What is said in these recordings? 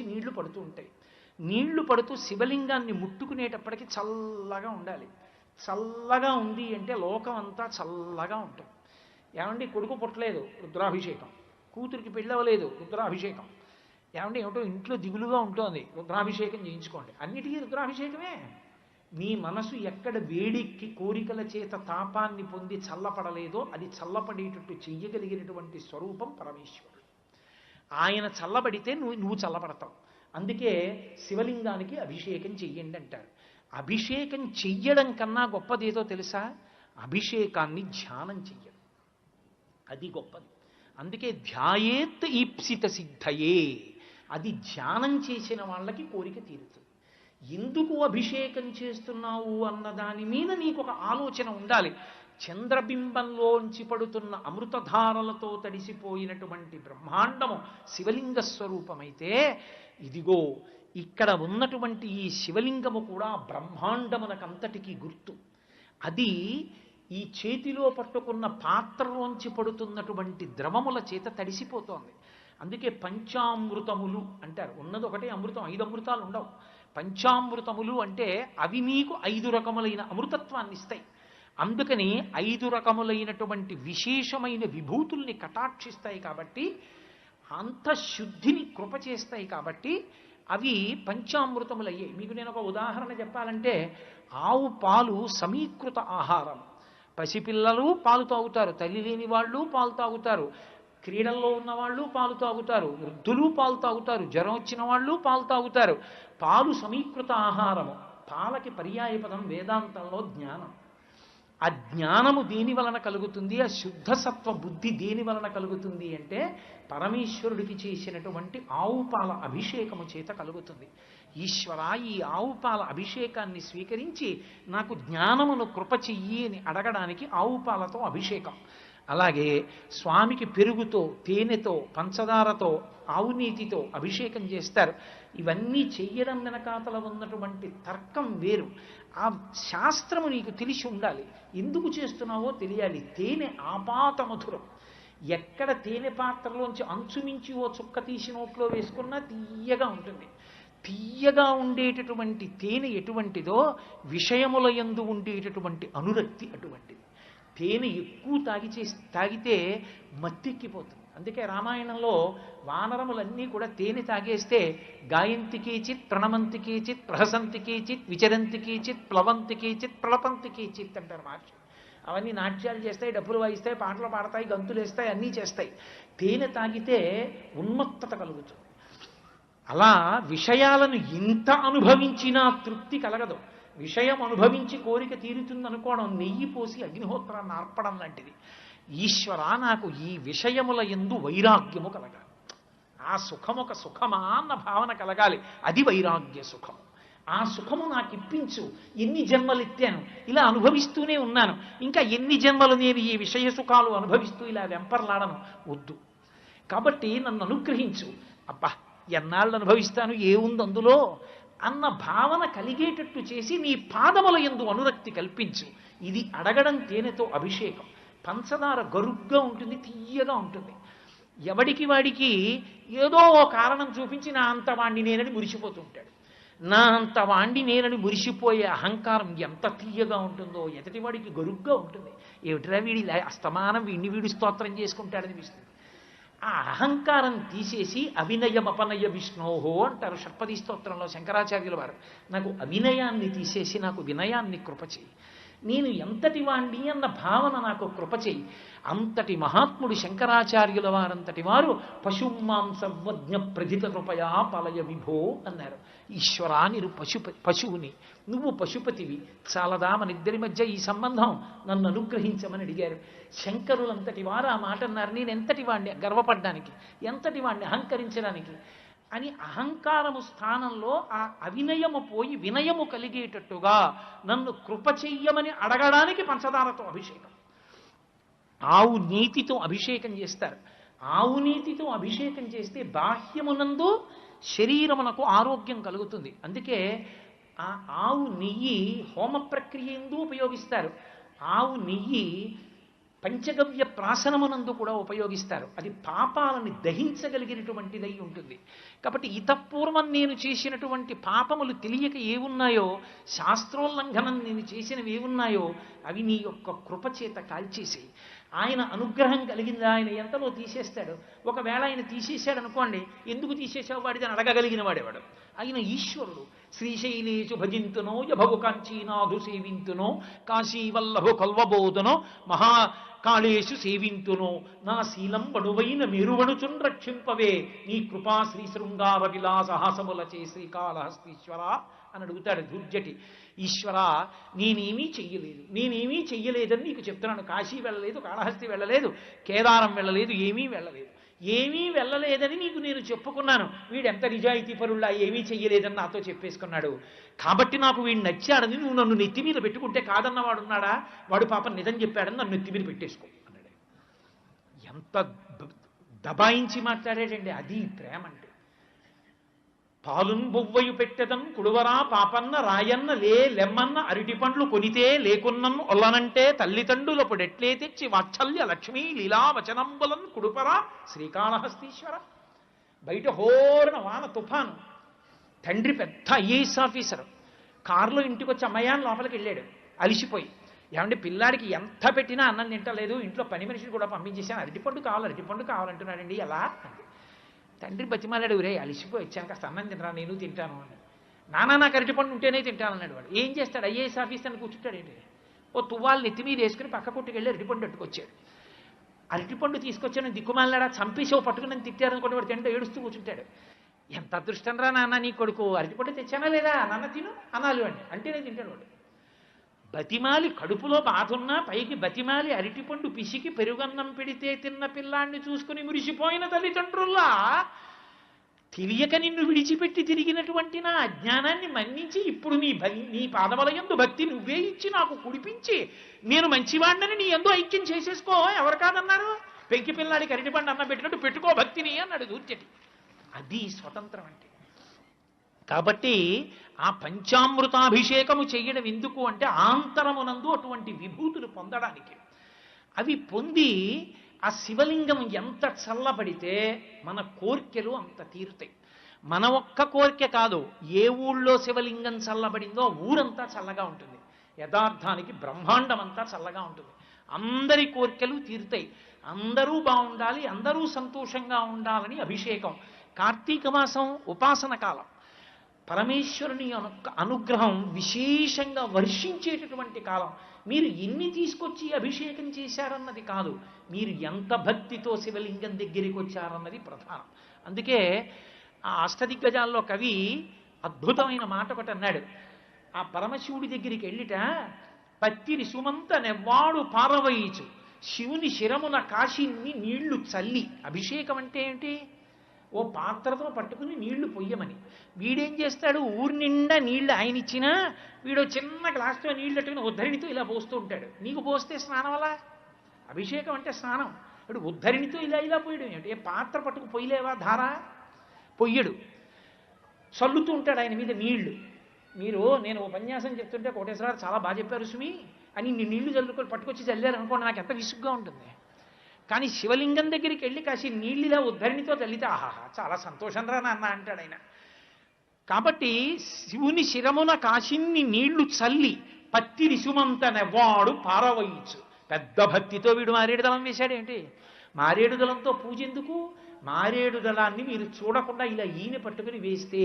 నుంచి నీళ్ళు పడుతూ ఉంటాయి. నీళ్ళు పడుతూ శివలింగాన్ని ముట్టుకునేటప్పటికి చల్లగా ఉండాలి. చల్లగా ఉంది అంటే లోకం అంతా చల్లగా ఉంటుంది. ఏమండి? కొడుకు పుట్టలేదు రుద్రాభిషేకం. కూతురికి పెళ్ళవలేదు రుద్రాభిషేకం. ఏమంటే ఏమిటో ఇంట్లో దిగులుగా ఉంటుంది రుద్రాభిషేకం చేయించుకోండి. అన్నిటికీ రుద్రాభిషేకమే. మీ మనసు ఎక్కడ వేడికి కోరికల చేత తాపాన్ని పొంది చల్లపడలేదో అది చల్లపడేటట్టు చెయ్యగలిగినటువంటి స్వరూపం పరమేశ్వరుడు. ఆయన చల్లబడితే నువ్వు నువ్వు చల్లబడతావు. అందుకే శివలింగానికి అభిషేకం చెయ్యండి అంటారు. అభిషేకం చెయ్యడం కన్నా గొప్పదేదో తెలుసా? అభిషేకాన్ని ధ్యానం చెయ్యడం. అది గొప్పది. అందుకే ధ్యాయేత్ ఈప్సిత సిద్ధయే. అది ధ్యానం చేసిన వాళ్ళకి కోరిక తీరుతుంది. ఎందుకు అభిషేకం చేస్తున్నావు అన్న దాని మీద నీకు ఒక ఆలోచన ఉండాలి. చంద్రబింబంలోంచి పడుతున్న అమృతధారలతో తడిసిపోయినటువంటి బ్రహ్మాండము శివలింగ స్వరూపమైతే ఇదిగో ఇక్కడ ఉన్నటువంటి ఈ శివలింగము కూడా బ్రహ్మాండమునకంతటికీ గుర్తు. అది ఈ చేతిలో పట్టుకున్న పాత్రలోంచి పడుతున్నటువంటి ద్రవముల చేత తడిసిపోతోంది. అందుకే పంచామృతములు అంటారు. ఉన్నది ఒకటే అమృతం ఐదు అమృతాలు ఉండవు. పంచామృతములు అంటే అవి నీకు ఐదు రకములైన అమృతత్వాన్ని ఇస్తాయి అందుకని ఐదు రకములైనటువంటి విశేషమైన విభూతుల్ని కటాక్షిస్తాయి కాబట్టి అంతఃశుద్ధిని కృప చేస్తాయి కాబట్టి అవి పంచామృతములయ్యాయి మీకు నేను ఒక ఉదాహరణ చెప్పాలంటే ఆవు పాలు సమీకృత ఆహారం. పసిపిల్లలు పాలు తాగుతారు తల్లి లేని వాళ్ళు పాలు తాగుతారు క్రీడల్లో ఉన్నవాళ్ళు పాలు తాగుతారు వృద్ధులు పాలు తాగుతారు జ్వరం వచ్చిన వాళ్ళు పాలు తాగుతారు. పాలు సమీకృత ఆహారము. పాలకి పర్యాయ పదం వేదాంతంలో జ్ఞానం. ఆ జ్ఞానము దేని వలన కలుగుతుంది ఆ శుద్ధసత్వ బుద్ధి దేని వలన కలుగుతుంది అంటే పరమేశ్వరుడికి చేసినటువంటి ఆవు పాల అభిషేకము చేత కలుగుతుంది. ఈశ్వర ఈ ఆవు పాల అభిషేకాన్ని స్వీకరించి నాకు జ్ఞానమును కృప చెయ్యి అని అడగడానికి ఆవు పాలతో అభిషేకం. అలాగే స్వామికి పెరుగుతో తేనెతో పంచదారతో ఆవునీతితో అభిషేకం చేస్తారు. ఇవన్నీ చెయ్యడం వెనకాతల ఉన్నటువంటి తర్కం వేరు. ఆ శాస్త్రము నీకు తెలిసి ఉండాలి. ఎందుకు చేస్తున్నావో తెలియాలి. తేనె ఆపాత మధురం. ఎక్కడ తేనె పాత్రలోంచి అంచుమించి ఓ చుక్క తీసి నోట్లో వేసుకున్నా తీయగా ఉంటుంది. తీయగా ఉండేటటువంటి తేనె ఎటువంటిదో విషయముల యందు ఉండేటటువంటి అనురక్తి అటువంటిది. తేనె ఎక్కువ తాగి చేసి తాగితే మత్తెక్కిపోతుంది. అందుకే రామాయణంలో వానరములన్నీ కూడా తేనె తాగేస్తే గాయంతికి చిత్ ప్రణమంతికి చిత్ ప్రహసంతికి చిత్ విచరంతికి చిత్ ప్లవంతికి చిత్ ప్రళపంతికి చిత్ అంటారు మహర్షి. అవన్నీ నాట్యాలు చేస్తాయి డబ్బులు వాయిస్తాయి పాటలు పాడతాయి గంతులు వేస్తాయి అన్నీ చేస్తాయి. తేనె తాగితే ఉన్మత్తత కలుగుతుంది. అలా విషయాలను ఇంత అనుభవించినా తృప్తి కలగదు. విషయం అనుభవించి కోరిక తీరుతుంది అనుకోవడం నెయ్యి పోసి అగ్నిహోత్రాన్ని ఆర్పడం లాంటిది. ఈశ్వర నాకు ఈ విషయముల ఎందు వైరాగ్యము కలగాలి. ఆ సుఖం ఒక సుఖమా అన్న భావన కలగాలి. అది వైరాగ్య సుఖం. ఆ సుఖము నాకు ఇప్పించు. ఎన్ని జన్మలు ఎత్తాను ఇలా అనుభవిస్తూనే ఉన్నాను. ఇంకా ఎన్ని జన్మలు నేను ఈ విషయ సుఖాలు అనుభవిస్తూ ఇలా వెంపర్లాడను? వద్దు. కాబట్టి నన్ను అనుగ్రహించు. అబ్బా ఎన్నాళ్ళు అనుభవిస్తాను? ఏముంది అందులో? అన్న భావన కలిగేటట్టు చేసి నీ పాదముల ఎందు అనురక్తి కల్పించు. ఇది అడగడం తేనెతో అభిషేకం. పంచదార గరుగ్గా ఉంటుంది తీయగా ఉంటుంది. ఎవడికి వాడికి ఏదో ఓ కారణం చూపించి నా అంత వాణ్ణి నేనని మురిసిపోతుంటాడు నా అంత వాణ్ణి నేనని మురిసిపోయే అహంకారం ఎంత తీయగా ఉంటుందో ఎదటివాడికి గరుగ్గా ఉంటుంది. ఏమిట్రా వీడి అస్తమానం వీడిని వీడి స్తోత్రం చేసుకుంటాడనిపిస్తుంది ఆ అహంకారం తీసేసి అవినయం అపనయ విష్ణోహో అంటారు షట్పది స్తోత్రంలో శంకరాచార్యుల వారు. నాకు అవినయాన్ని తీసేసి నాకు వినయాన్ని కృప చేయి. నేను ఎంతటి వాణ్ణి అన్న భావన నాకు కృపచేయి అంతటి మహాత్ముడు శంకరాచార్యుల వారంతటి వారు పశుమాం సర్వజ్ఞ ప్రధిత కృపయా పలయ విభో అన్నారు. ఈశ్వరా నీరు పశుపతి పశువుని. నువ్వు పశుపతివి. చాలదా మన ఇద్దరి మధ్య ఈ సంబంధం? నన్ను అనుగ్రహించమని అడిగారు. శంకరులంతటి వారు ఆ మాట అన్నారు. నేను ఎంతటి వాణ్ణి గర్వపడ్డానికి ఎంతటి వాణ్ణి అహంకరించడానికి? అని అహంకారము స్థానంలో ఆ అవినయము పోయి వినయము కలిగేటట్టుగా నన్ను కృప చెయ్యమని అడగడానికి పంచదారతో అభిషేకం. ఆవు నీతితో అభిషేకం చేస్తారు. ఆవు నీతితో అభిషేకం చేస్తే బాహ్యమునందు శరీరమునకు ఆరోగ్యం కలుగుతుంది. అందుకే ఆ ఆవు నెయ్యి హోమ ప్రక్రియ ఎందు ఉపయోగిస్తారు. ఆవు నెయ్యి పంచగవ్య ప్రాసనమునందు కూడా ఉపయోగిస్తారు. అది పాపాలను దహించగలిగినటువంటిదై ఉంటుంది. కాబట్టి ఇతపూర్వం నేను చేసినటువంటి పాపములు తెలియక ఏవున్నాయో శాస్త్రోల్లంఘనం నేను చేసినవి ఏవున్నాయో అవి నీ యొక్క కృపచేత కాల్చేసి ఆయన అనుగ్రహం కలిగిందా? ఆయన ఎంతలో తీసేస్తాడు? ఒకవేళ ఆయన తీసేశాడు అనుకోండి ఎందుకు తీసేసావు వాడిదని అడగగలిగిన వాడేవాడు. ఆయన ఈశ్వరుడు. శ్రీశైలేశు భజింతునో యభగు కాంచీనాథు సేవింతునో కాశీవల్లభు కొల్వబోధనో మహా కాళేషు సేవింతును. నా శీలం బడువైన మెరువణుచున్ రక్షింపవే. నీ కృపా శ్రీ శృంగార విలాసహాసములచే శ్రీకాళహస్తీశ్వర అని అడుగుతాడు దుర్జటి. ఈశ్వర నేనేమీ చెయ్యలేదు. నేనేమీ చెయ్యలేదని నీకు చెప్తున్నాను. కాశీ వెళ్ళలేదు కాళహస్తి వెళ్ళలేదు కేదారం వెళ్ళలేదు ఏమీ వెళ్ళలేదు. ఏమీ వెళ్ళలేదని నీకు నేను చెప్పుకున్నాను. వీడెంత నిజాయితీ పరుళ్ళ ఏమీ చెయ్యలేదని నాతో చెప్పేసుకున్నాడు. కాబట్టి నాకు వీడు నచ్చాడని నువ్వు నన్ను నెత్తి మీద పెట్టుకుంటే కాదన్నవాడు ఉన్నాడా? వాడు పాపం నిజం చెప్పాడని నన్ను నెత్తి మీద పెట్టేసుకో అన్నాడు. ఎంత దబాయించి మాట్లాడాడండి. అది ప్రేమ అంటే పాలున్ బొవ్వయు పెట్టెదం కుడువరా పాపన్న రాయన్న లే లెమ్మన్న అరటి పండ్లు కొనితే లేకున్నం ఒల్లనంటే తల్లిదండ్రులప్పుడు ఎట్లే తెచ్చి వాత్సల్య లక్ష్మీ లీలా వచనంబులన్ కుడుపరా శ్రీకాళహస్తీశ్వర. బయట హోరణ వాన తుఫాను. తండ్రి పెద్ద ఐఏఎస్ ఆఫీసర్. కారులో ఇంటికి వచ్చి అమ్మయ్యాన్ని లోపలికి వెళ్ళాడు అలిసిపోయి. ఏమంటే పిల్లాడికి ఎంత పెట్టినా అన్నం తింటలేదు. ఇంట్లో పని మనిషిని కూడా పంపించేశాను. అరటిపండు కావాలి అరటిపండు కావాలంటున్నాడండి. ఎలా? అంటే తండ్రి బతిమాలాడు రే అలిసిపోయి వచ్చాక సన్నం తినరా నేను తింటాను అని. నానా నాకు అరటిపండు ఉంటేనే తింటానన్నాడు వాడు. ఏం చేస్తాడు? ఐఏఎస్ ఆఫీసర్ని కూర్చుంటాడు ఏంటి? ఓ తువ్వాలు నెత్తి మీద వేసుకుని పక్క కొట్టుకెళ్ళి అరటిపండు పట్టుకొచ్చాడు అరటిపండు తీసుకొచ్చాను దిక్కుమాలనాడా? ఓ పట్టుకుని తిట్టారనుకోండి వాడు తింటూ ఏడుస్తూ కూర్చుంటాడు. ఎంత అదృష్టం రా నాన్న నీ కొడుకు అరటిపండు తెచ్చానా లేదా? నాన్న తిను అనాలి వాడిని. అంటేనే తింటాడు వాడు. బతిమాలి కడుపులో బాధున్నా పైకి బతిమాలి అరటిపండు పిసికి పెరుగన్నం పెడితే తిన్న పిల్లాన్ని చూసుకుని మురిసిపోయిన తల్లిదండ్రుల్లా తెలియక నిన్ను విడిచిపెట్టి తిరిగినటువంటి నా అజ్ఞానాన్ని మన్నించి ఇప్పుడు నీ భ- నీ పాదవలయందు భక్తి నువ్వే ఇచ్చి నాకు కుడిపించి నేను మంచివాడినని నీ ఎందు ఐక్యం చేసేసుకో. ఎవరు కాదన్నారు? పెంకి పిల్లాడికి అరటిపండు అన్నం పెట్టినట్టు పెట్టుకో భక్తిని అన్నాడు దూర్చటి అది స్వతంత్రం అంటే. కాబట్టి ఆ పంచామృతాభిషేకము చేయడం ఎందుకు అంటే ఆంతరమునందు అటువంటి విభూతులు పొందడానికి. అవి పొంది ఆ శివలింగం ఎంత చల్లబడితే మన కోర్కెలు అంత తీరుతాయి. మన ఒక్క కోరిక కాదు ఏ ఊళ్ళో శివలింగం చల్లబడిందో ఆ ఊరంతా చల్లగా ఉంటుంది. యథార్థానికి బ్రహ్మాండం అంతా చల్లగా ఉంటుంది. అందరి కోరికలు తీరుతాయి. అందరూ బాగుండాలి అందరూ సంతోషంగా ఉండాలని అభిషేకం. కార్తీక మాసం ఉపాసన కాలం. పరమేశ్వరుని యొక్క అనుగ్రహం విశేషంగా వర్షించేటటువంటి కాలం. మీరు ఎన్ని తీసుకొచ్చి అభిషేకం చేశారన్నది కాదు. మీరు ఎంత భక్తితో శివలింగం దగ్గరికి వచ్చారన్నది ప్రధానం. అందుకే ఆ అష్టదిగ్గజాల్లో కవి అద్భుతమైన మాట ఒకటి అన్నాడు. ఆ పరమశివుడి దగ్గరికి వెళ్ళిట పత్తిని సుమంత నెవ్వాడు పారవయించు. శివుని శిరమున కాశీని నీళ్ళు చల్లి. అభిషేకం అంటే ఏంటి? ఓ పాత్రతో పట్టుకుని నీళ్ళు పొయ్యమని. వీడేం చేస్తాడు? ఊరి నిండా నీళ్ళు ఆయన ఇచ్చినా వీడు చిన్న గ్లాస్తో నీళ్ళు పెట్టుకుని ఉద్ధరిణితో ఇలా పోస్తూ ఉంటాడు. నీకు పోస్తే స్నానం అలా అభిషేకం అంటే స్నానం. ఇప్పుడు ఉద్ధరిణితో ఇలా ఇలా పోయడం ఏమిటి? ఏ పాత్ర పట్టుకు పొయ్యలేవా? ధార? పొయ్యడు. చల్లుతూ ఉంటాడు ఆయన మీద నీళ్ళు. మీరు నేను ఉపన్యాసం చెప్తుంటే కోటేశ్వరరావు చాలా బాగా చెప్పారు సుమి. అని నీ నీళ్ళు చల్లుకొని పట్టుకొచ్చి చల్లారు అనుకోండి నాకు ఎంత విసుగ్గా ఉంటుంది. కానీ శివలింగం దగ్గరికి వెళ్ళి కాసి నీళ్ళిలా ఉద్ధరణితో తల్లితే ఆహాహా చాలా సంతోషం రా నాన్న అంటాడు ఆయన. కాబట్టి శివుని శిరమున కాశిన్ని నీళ్ళు చల్లి పత్తి రిసుమంత నెవ్వాడు పారవయించు పెద్ద భక్తితో వీడు మారేడు దళం వేశాడేంటి మారేడు దళంతో పూజ ఎందుకు మారేడు దళాన్ని మీరు చూడకుండా ఇలా ఈయన పట్టుకుని వేస్తే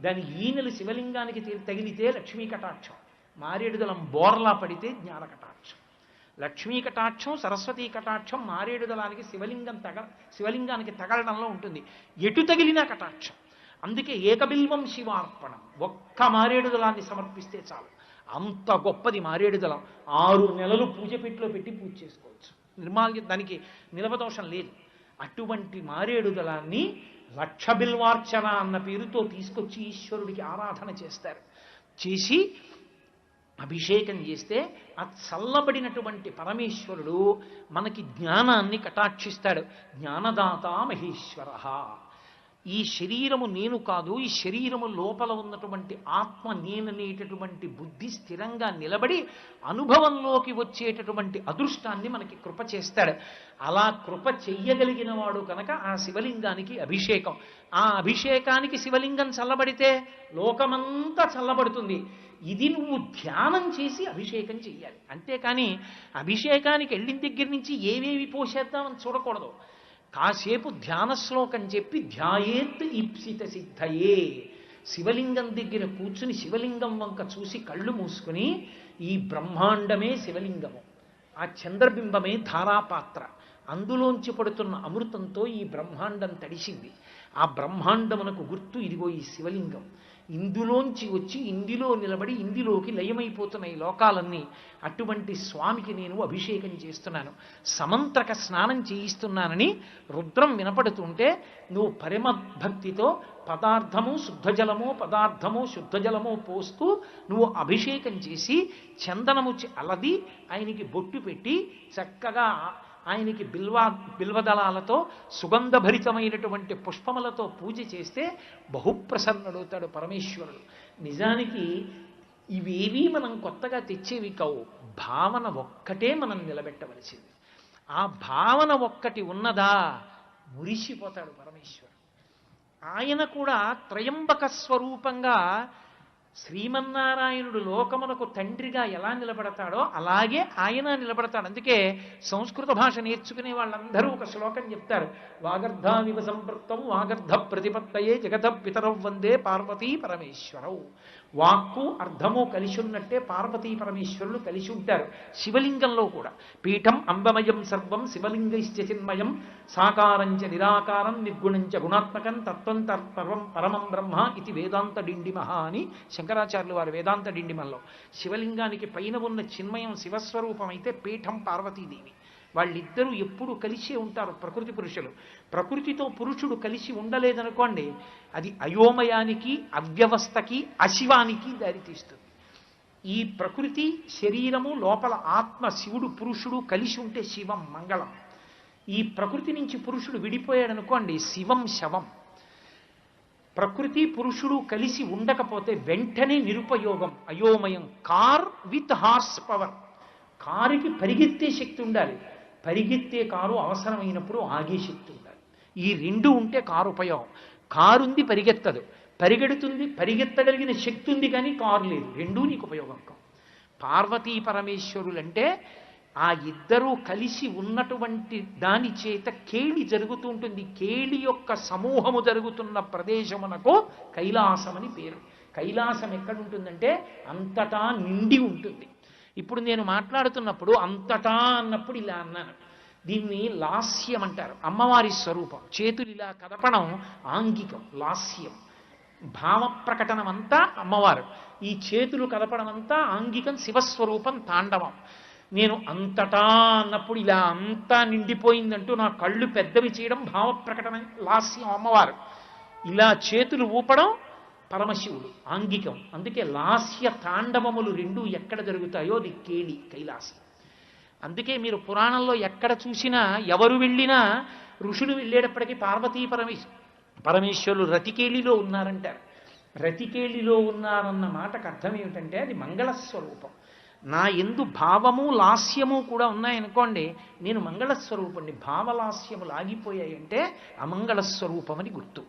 దాని ఈనెలు శివలింగానికి తగిలితే లక్ష్మీ కటాక్షం. మారేడు దళం బోర్లా పడితే జ్ఞాన కటాక్షం లక్ష్మీ కటాక్షం సరస్వతీ కటాక్షం మారేడు దళానికి శివలింగం తగ శివలింగానికి తగలడంలో ఉంటుంది. ఎటు తగిలిన కటాక్షం. అందుకే ఏకబిల్వం శివార్పణం. ఒక్క మారేడు దళాన్ని సమర్పిస్తే చాలు. అంత గొప్పది మారేడు దళం ఆరు నెలలు పూజ పెట్టిలో పెట్టి పూజ చేసుకోవచ్చు. నిర్మాల్య దానికి నిలవదోషం లేదు. అటువంటి మారేడు దళాన్ని లక్ష బిల్వార్చన అన్న పేరుతో తీసుకొచ్చి ఈశ్వరుడికి ఆరాధన చేస్తారు. చేసి అభిషేకం చేస్తే ఆ చల్లబడినటువంటి పరమేశ్వరుడు మనకి జ్ఞానాన్ని కటాక్షిస్తాడు. జ్ఞానదాత మహేశ్వర. ఈ శరీరము నేను కాదు ఈ శరీరము లోపల ఉన్నటువంటి ఆత్మ నేననేటటువంటి బుద్ధి స్థిరంగా నిలబడి అనుభవంలోకి వచ్చేటటువంటి అదృష్టాన్ని మనకి కృప చేస్తాడు. అలా కృప చెయ్యగలిగిన వాడు కనుక ఆ శివలింగానికి అభిషేకం. ఆ అభిషేకానికి శివలింగం చల్లబడితే లోకమంతా చల్లబడుతుంది. ఇది నువ్వు ధ్యానం చేసి అభిషేకం చెయ్యాలి. అంతేకాని అభిషేకానికి వెళ్ళిన దగ్గర నుంచి ఏవేవి పోసేద్దామని చూడకూడదు. కాసేపు ధ్యాన శ్లోకం చెప్పి ధ్యాయేత్ ఇప్సిత సిద్ధయే. శివలింగం దగ్గర కూర్చుని శివలింగం వంక చూసి కళ్ళు మూసుకుని ఈ బ్రహ్మాండమే శివలింగము. ఆ చంద్రబింబమే ధారాపాత్ర. అందులోంచి పడుతున్న అమృతంతో ఈ బ్రహ్మాండం తడిసింది. ఆ బ్రహ్మాండమునకు గుర్తు ఇదిగో ఈ శివలింగం. ఇందులోంచి వచ్చి ఇందులో నిలబడి ఇందులోకి లయమైపోతున్నాయి లోకాలన్నీ అటువంటి స్వామికి నేను అభిషేకం చేస్తున్నాను. సమంత్రక స్నానం చేయిస్తున్నానని రుద్రం వినపడుతుంటే నువ్వు పరమ భక్తితో పదార్థము శుద్ధజలము పదార్థము శుద్ధజలము పోస్తూ నువ్వు అభిషేకం చేసి చందనము అలది ఆయనకి బొట్టు పెట్టి చక్కగా ఆయనకి బిల్వా బిల్వదళాలతో సుగంధభరితమైనటువంటి పుష్పములతో పూజ చేస్తే బహుప్రసన్నుడవుతాడు పరమేశ్వరుడు. నిజానికి ఇవేవీ మనం కొత్తగా తెచ్చేవి కావు. భావన ఒక్కటే మనం నిలబెట్టవలసింది. ఆ భావన ఒక్కటి ఉన్నదా మురిసిపోతాడు పరమేశ్వరుడు. ఆయన కూడా త్రయంబక స్వరూపంగా శ్రీమన్నారాయణుడు లోకమునకు తండ్రిగా ఎలా నిలబడతాడో అలాగే ఆయన నిలబడతాడు. అందుకే సంస్కృత భాష నేర్చుకునే వాళ్ళందరూ ఒక శ్లోకం చెప్తారు. వాగర్ధావివ సంపృక్తం వాగర్ధ ప్రతిపత్తయే జగత పితరవ్ వందే పార్వతీ పరమేశ్వరవు వాక్కు అర్థము కలిసి ఉన్నట్టే పార్వతీ పరమేశ్వరులు కలిసి ఉంటారు. శివలింగంలో కూడా. పీఠం అంబమయం సర్వం శివలింగైశ్చ చిన్మయం సాకారంచ నిరాకారం నిర్గుణంచ గుణాత్మకం తత్వం తత్పరం పరమం బ్రహ్మ ఇది వేదాంత డిండిమహ అని శంకరాచార్యులు వారు వేదాంత డిండిమల్లో శివలింగానికి పైన ఉన్న చిన్మయం శివస్వరూపమైతే పీఠం పార్వతీదేవి. వాళ్ళిద్దరూ ఎప్పుడు కలిసే ఉంటారు ప్రకృతి పురుషులు. ప్రకృతితో పురుషుడు కలిసి ఉండలేదనుకోండి అది అయోమయానికి అవ్యవస్థకి అశివానికి దారితీస్తుంది. ఈ ప్రకృతి శరీరము లోపల ఆత్మ శివుడు పురుషుడు కలిసి ఉంటే శివం మంగళం. ఈ ప్రకృతి నుంచి పురుషుడు విడిపోయాడు అనుకోండి శివం శవం. ప్రకృతి పురుషుడు కలిసి ఉండకపోతే వెంటనే నిరుపయోగం అయోమయం. Car with horse power. కారుకి పరిగెత్తే శక్తి ఉండాలి. పరిగెత్తే కారు అవసరమైనప్పుడు ఆగే శక్తి ఉండాలి. ఈ రెండు ఉంటే కారు ఉపయోగం. కారు ఉంది పరిగెత్తదు. పరిగెడుతుంది పరిగెత్తగలిగిన శక్తి ఉంది కానీ కారు లేదు. రెండూ నీకు ఉపయోగం. కావు పార్వతీ పరమేశ్వరులంటే ఆ ఇద్దరూ కలిసి ఉన్నటువంటి దాని చేత కేళి జరుగుతూ ఉంటుంది. కేళి యొక్క సమూహము జరుగుతున్న ప్రదేశమునకు కైలాసమని పేరు. కైలాసం ఎక్కడుంటుందంటే అంతటా నిండి ఉంటుంది. ఇప్పుడు నేను మాట్లాడుతున్నప్పుడు అంతటా అన్నప్పుడు ఇలా అన్నాను. దీన్ని లాస్యం అంటారు. అమ్మవారి స్వరూపం. చేతులు ఇలా కదపడం ఆంగికం లాస్యం. భావ ప్రకటనం అంతా అమ్మవారు. ఈ చేతులు కదపడం అంతా ఆంగికం శివస్వరూపం తాండవం. నేను అంతటా అన్నప్పుడు ఇలా అంతా నిండిపోయిందంటూ నా కళ్ళు పెద్దవి చేయడం భావ ప్రకటన లాస్యం అమ్మవారు. ఇలా చేతులు ఊపడం పరమశివుడు ఆంగికం. అందుకే లాస్య తాండవములు రెండు ఎక్కడ జరుగుతాయో అది కేళి కైలాసం. అందుకే మీరు పురాణంలో ఎక్కడ చూసినా ఎవరు వెళ్ళినా ఋషులు వెళ్ళేటప్పటికీ పార్వతీ పరమేశ్ పరమేశ్వరులు రతికేళిలో ఉన్నారంటారు. రతికేళిలో ఉన్నారన్న మాటకు అర్థం ఏమిటంటే అది మంగళస్వరూపం. నా ఎందు భావము లాస్యము కూడా ఉన్నాయనుకోండి నేను మంగళస్వరూపండి భావలాస్యములు ఆగిపోయాయంటే అమంగళస్వరూపమని గుర్తు.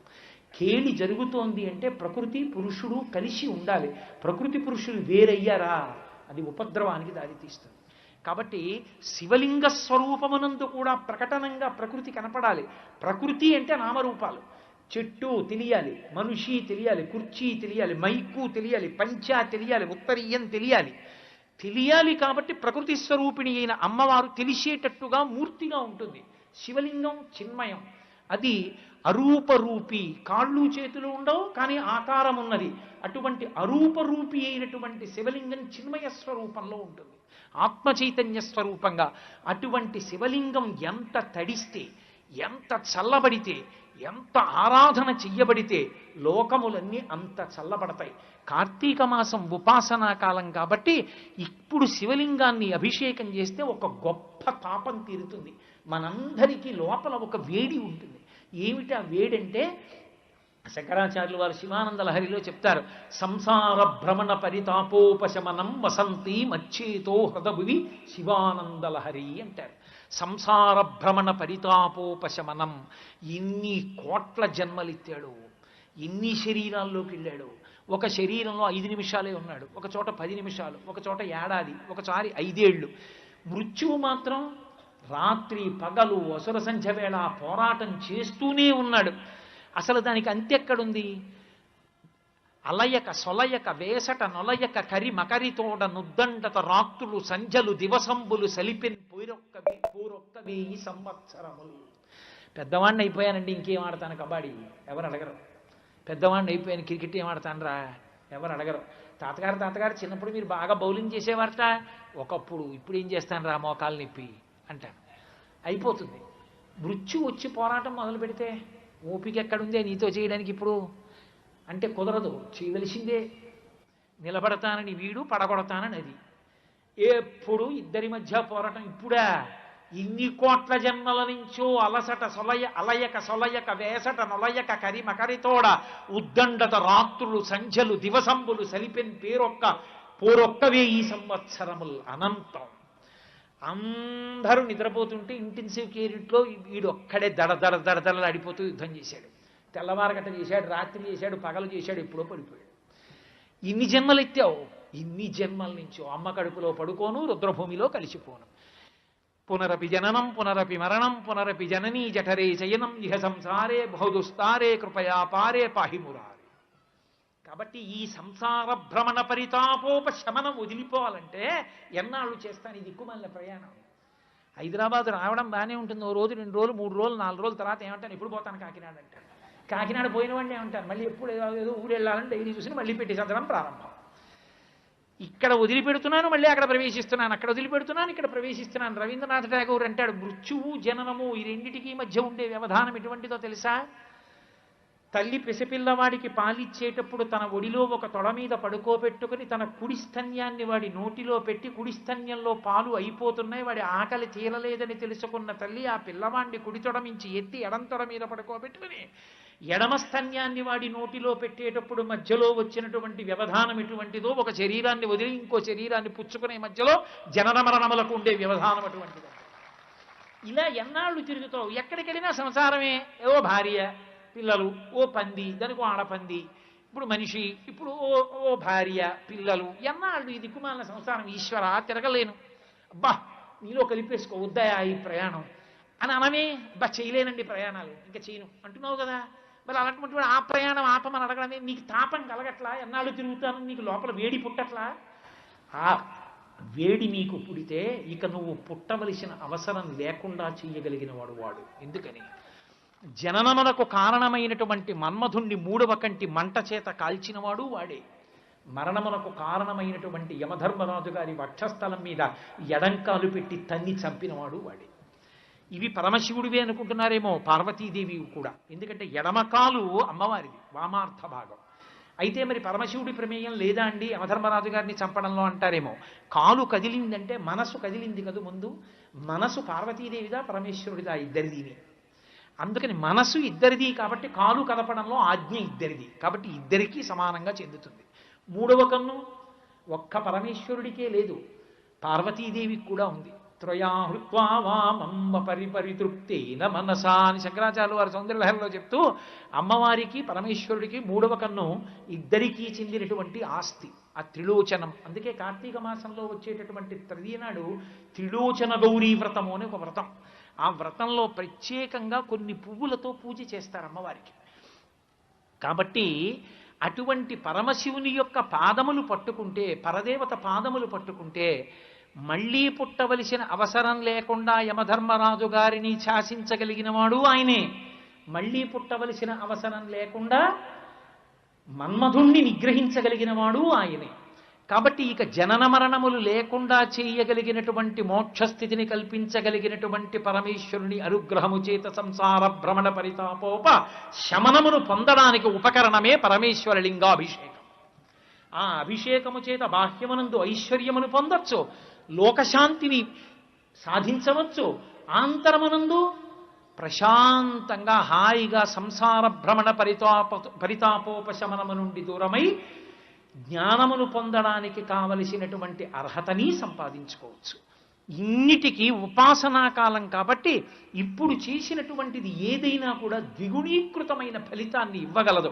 కేళి జరుగుతోంది అంటే ప్రకృతి పురుషుడు కలిసి ఉండాలి. ప్రకృతి పురుషులు వేరయ్యారా? అది ఉపద్రవానికి దారితీస్తుంది కాబట్టి శివలింగ స్వరూపమునందు కూడా ప్రకటనంగా ప్రకృతి కనపడాలి. ప్రకృతి అంటే నామరూపాలు. చెట్టు తెలియాలి మనిషి తెలియాలి కుర్చీ తెలియాలి మైకు తెలియాలి పంచా తెలియాలి ఉత్తరీయం తెలియాలి. తెలియాలి కాబట్టి ప్రకృతి స్వరూపిణి అయిన అమ్మవారు తెలిసేటట్టుగా మూర్తిగా ఉంటుంది. శివలింగం చిన్మయం. అది అరూపరూపి. కాళ్ళు చేతులు ఉండవు కానీ ఆకారం ఉన్నది. అటువంటి అరూపరూపి అయినటువంటి శివలింగం చిన్మయ స్వరూపంలో ఉంటుంది. ఆత్మ చైతన్య స్వరూపంగా. అటువంటి శివలింగం ఎంత తడిస్తే ఎంత చల్లబడితే ఎంత ఆరాధన చెయ్యబడితే లోకములన్నీ అంత చల్లబడతాయి. కార్తీక మాసం ఉపాసనా కాలం కాబట్టి ఇప్పుడు శివలింగాన్ని అభిషేకం చేస్తే ఒక గొప్ప తాపం తీరుతుంది. మనందరికీ లోపల ఒక వేడి ఉంటుంది. ఏమిటి ఆ వేడంటే శంకరాచార్యులు వారు శివానంద లహరిలో చెప్తారు సంసార భ్రమణ పరితాపోపశమనం వసంతి మచ్చేతో హృదభువి శివానంద లహరి అంటారు. సంసార భ్రమణ పరితాపోపశమనం ఇన్ని కోట్ల జన్మలిత్తాడు ఎన్ని శరీరాల్లోకి వెళ్ళాడు. ఒక శరీరంలో ఐదు నిమిషాలే ఉన్నాడు ఒక చోట పది నిమిషాలు ఒక చోట ఏడాది ఒకసారి ఐదేళ్ళు. మృత్యువు మాత్రం రాత్రి పగలు అసుర సంధ్య వేళ పోరాటం చేస్తూనే ఉన్నాడు. అసలు దానికి అంతెక్కడుంది? అలయక సొలయక వేసట నొలయక కరి మకరితోడ నుద్దండత రాత్రులు సంధ్యలు దివసంబులు సలిపిన్ పోయిరొక్కవి పూరొక్క ఈ సంవత్సరములు. పెద్దవాడిని అయిపోయానండి ఇంకేం ఆడతాను కబడ్డీ? ఎవరు అడగరు. పెద్దవాడిని అయిపోయాను క్రికెట్ ఏం ఆడతానరా? ఎవరు అడగరు. తాతగారు తాతగారు చిన్నప్పుడు మీరు బాగా బౌలింగ్ చేసేవారట? ఒకప్పుడు ఇప్పుడు ఏం చేస్తాను రా మోకాలు నొప్పి. అంటాను అయిపోతుంది. మృత్యు వచ్చి పోరాటం మొదలు పెడితే ఓపిక ఎక్కడుందే నీతో చేయడానికి ఇప్పుడు? అంటే కుదరదు. చేయవలసిందే. నిలబడతానని వీడు పడగొడతానని అది ఎప్పుడు ఇద్దరి మధ్య పోరాటం ఇప్పుడా? ఇన్ని కోట్ల జన్మల నుంచో అలసట సొలయ అలయక సొలయక వేసట నొలయక కరిమకరితోడ ఉద్దండత రాత్రులు సంధ్యలు దివసంబులు సలిపెన్ పేరొక్క పోరొక్క వేయి సంవత్సరములు అనంతం. అందరూ నిద్రపోతుంటే ఇంటెన్సివ్ కేరింట్లో వీడు ఒక్కడే దడ దడ దడ దడలు అడిపోతూ యుద్ధం చేశాడు. తెల్లవారగట్ట చేశాడు రాత్రి చేశాడు పగలు చేశాడు ఎప్పుడో పడిపోయాడు. ఇన్ని జన్మలు ఎత్తావు? ఇన్ని జన్మల నుంచో. అమ్మ కడుపులో పడుకోను రుద్రభూమిలో కలిసిపోను. పునరపి జననం పునరపి మరణం పునరపి జననీ జఠరే చయనం ఇహ సంసారే బహుదుస్తారే కృపయా పారే పాహిమురా కాబట్టి ఈ సంసార భ్రమణ పరితాపోపశమనం వదిలిపోవాలంటే ఎన్నాళ్ళు చేస్తాను? ఇది దిక్కుమాలిన ప్రయాణం. హైదరాబాద్ రావడం బాగానే ఉంటుంది. ఓ రోజు రెండు రోజులు మూడు రోజులు నాలుగు రోజుల తర్వాత ఏమంటాను ఎప్పుడు పోతాను కాకినాడ అంటాను కాకినాడ పోయిన వాడిని ఏమంటాను మళ్ళీ ఎప్పుడు ఏదో- ఊరు వెళ్ళాలని డైలీ చూసి మళ్ళీ పెట్టి చదవడం ప్రారంభం. ఇక్కడ వదిలిపెడుతున్నాను మళ్ళీ అక్కడ ప్రవేశిస్తున్నాను. అక్కడ వదిలిపెడుతున్నాను ఇక్కడ ప్రవేశిస్తున్నాను. రవీంద్రనాథ్ ఠాగూర్ అంటాడు మృత్యువు జననము ఈ రెండిటికీ మధ్య ఉండే వ్యవధానం ఎటువంటిదో తెలుసా? తల్లి పిసపిల్లవాడికి పాలిచ్చేటప్పుడు తన ఒడిలో ఒక తొడ మీద పడుకోబెట్టుకుని తన కుడి స్తన్యాన్ని వాడి నోటిలో పెట్టి కుడిస్తన్యంలో పాలు అయిపోతున్నాయి. వాడి ఆకలి తీరలేదని తెలుసుకున్న తల్లి ఆ పిల్లవాడిని కుడి తొడమించి ఎత్తి ఎడం తొడ మీద పడుకోబెట్టుకుని ఎడమ స్తన్యాన్ని వాడి నోటిలో పెట్టేటప్పుడు మధ్యలో వచ్చినటువంటి వ్యవధానం ఎటువంటిదో ఒక శరీరాన్ని వదిలి ఇంకో శరీరాన్ని పుచ్చుకునే మధ్యలో జనన మరణములకు ఉండే వ్యవధానం అటువంటిదో ఇలా ఎన్నాళ్ళు తిరుగుతావు? ఎక్కడికెళ్ళినా సంసారమే? ఏవో భార్య. పిల్లలు ఓ పంది దానికి ఓ ఆడపంది. ఇప్పుడు మనిషి ఇప్పుడు ఓ ఓ భార్య పిల్లలు ఎన్నాళ్ళు ఈ దిక్కుమాలిన సంసారం ఈశ్వర తిరగలేను. అబ్బా నీలో కలిపేసుకో వద్దయా ఈ ప్రయాణం? అని అనమే అబ్బా చేయలేనండి ప్రయాణాలు. ఇంకా చేయను. అంటున్నావు కదా మరి అలాంటి ఆ ప్రయాణం ఆపమని అడగడమే నీకు తాపం కలగట్లా? ఎన్నాళ్ళు తిరుగుతాను? నీకు లోపల వేడి పుట్టట్లా? ఆ వేడి నీకు పుడితే ఇక నువ్వు పుట్టవలసిన అవసరం లేకుండా చేయగలిగిన వాడు వాడు. ఎందుకని? జననమునకు కారణమైనటువంటి మన్మధుణ్ణి మూడవ కంటి మంట చేత కాల్చినవాడు వాడే. మరణమునకు కారణమైనటువంటి యమధర్మరాజు గారి వక్షస్థలం మీద ఎడంకాలు పెట్టి తన్ని చంపినవాడు వాడే. ఇవి పరమశివుడివే అనుకుంటున్నారేమో పార్వతీదేవి కూడా. ఎందుకంటే ఎడమకాలు అమ్మవారిది వామార్థ భాగం. అయితే మరి పరమశివుడి ప్రమేయం లేదా అండి? యమధర్మరాజు గారిని చంపడంలో అంటారేమో. కాలు కదిలిందంటే మనసు కదిలింది కదా ముందు. మనసు పార్వతీదేవిదా పరమేశ్వరుడిదా ఇద్దరిదిని? అందుకని మనసు ఇద్దరిది కాబట్టి కాలు కదపడంలో ఆజ్ఞ ఇద్దరిది కాబట్టి ఇద్దరికీ సమానంగా చెందుతుంది. మూడవ కన్ను ఒక్క పరమేశ్వరుడికే లేదు. పార్వతీదేవికి కూడా ఉంది. త్రయా హృత్వా వామమ్మ పరిపరితృప్తేన మనసా అని శంకరాచార్యులు వారి సౌందర్యలహరిలో చెప్తూ అమ్మవారికి పరమేశ్వరుడికి మూడవ కన్ను ఇద్దరికీ చెందినటువంటి ఆస్తి ఆ త్రిలోచనం. అందుకే కార్తీక మాసంలో వచ్చేటటువంటి తృతీయ త్రిలోచన గౌరీ వ్రతము అని ఒక వ్రతం. ఆ వ్రతంలో ప్రత్యేకంగా కొన్ని పువ్వులతో పూజ చేస్తారు అమ్మవారికి. కాబట్టి అటువంటి పరమశివుని యొక్క పాదములు పట్టుకుంటే పరదేవత పాదములు పట్టుకుంటే మళ్ళీ పుట్టవలసిన అవసరం లేకుండా యమధర్మరాజు గారిని శాసించగలిగినవాడు ఆయనే. మళ్ళీ పుట్టవలసిన అవసరం లేకుండా మన్మధుణ్ణి నిగ్రహించగలిగినవాడు ఆయనే. కాబట్టి ఇక జనన మరణములు లేకుండా చేయగలిగినటువంటి మోక్షస్థితిని కల్పించగలిగినటువంటి పరమేశ్వరుని అనుగ్రహము చేత సంసార భ్రమణ పరితాపోప శమనమును పొందడానికి ఉపకరణమే పరమేశ్వర లింగాభిషేకం. ఆ అభిషేకము చేత బాహ్యమునందు ఐశ్వర్యమును పొందొచ్చు లోకశాంతిని సాధించవచ్చు ఆంతరమునందు ప్రశాంతంగా హాయిగా సంసార భ్రమణ పరితాప పరితాపోపశమనము నుండి దూరమై జ్ఞానమును పొందడానికి కావలసినటువంటి అర్హతని సంపాదించుకోవచ్చు. ఇన్నిటికీ ఉపాసనా కాలం కాబట్టి ఇప్పుడు చేసినటువంటిది ఏదైనా కూడా ద్విగుణీకృతమైన ఫలితాన్ని ఇవ్వగలదు.